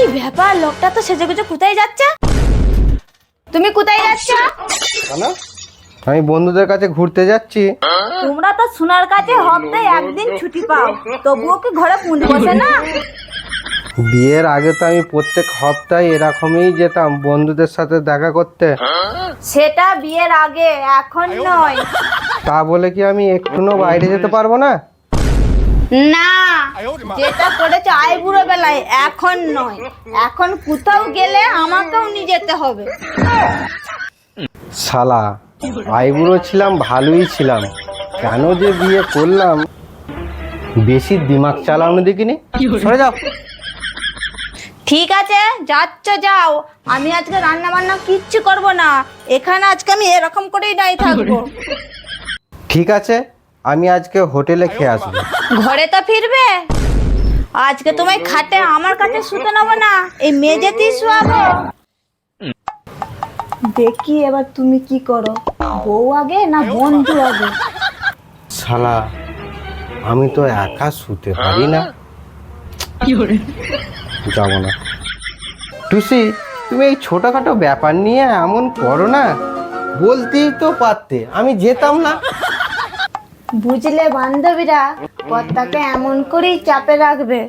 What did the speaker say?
কি ব্যাপার? লোকটা তো সেজে গুজে কোথায় যাচ্ছে? তুমি কোথায় যাচ্ছ? কেন? আমি বন্ধুদের কাছে ঘুরতে যাচ্ছি। তোমরা তো সোনার কাছে হপ্তায় একদিন ছুটি পাও। তবুও কি ঘরে পুঁজ বসে না? বিয়ের আগে তো আমি প্রত্যেক সপ্তাহে এরকমই যেতাম বন্ধুদের সাথে দেখা করতে। সেটা বিয়ের আগে এখন নয়। তা বলে কি আমি একটুও বাইরে যেতে পারব না? না। যেটা করেছে আইবুড়ো বেলায় এখন নয়। এখন কোথাও গেলে আমাকেও নিয়ে যেতে হবে। শালা আইবুড়ো ছিলাম ভালোই ছিলাম। কেন যে বিয়ে করলাম? বেশি দিমাগ চালানো দেখিনি? সরে যাও। ঠিক আছে যাচ্ছ যাও। আমি আজকে রান্না বান্না কিচ্ছু করব না। এখানে আজকে আমি এরকম করেই দাঁড়িয়ে থাকব। ঠিক আছে আমি আজকে হোটেলে খেয়ে আসব। ঘরে তো ফিরবে? আজকে তোমায় খাটে আমার কাছে শুতে নেব না এই মেঝেতেই শোয়াবো। দেখি এবার তুমি কি করো বউ আগে না বন্ধু আগে? শালা আমি তো একা শুতে পারি না। যাব না। টুসি তুমি এই ছোটখাটো ব্যাপার নিয়ে এমন করো না। বলতেই তো পারতে আমি যেতাম না। বুঝলে বান্ধবীরা কর্তাকে এমন করেই চাপে রাখবে।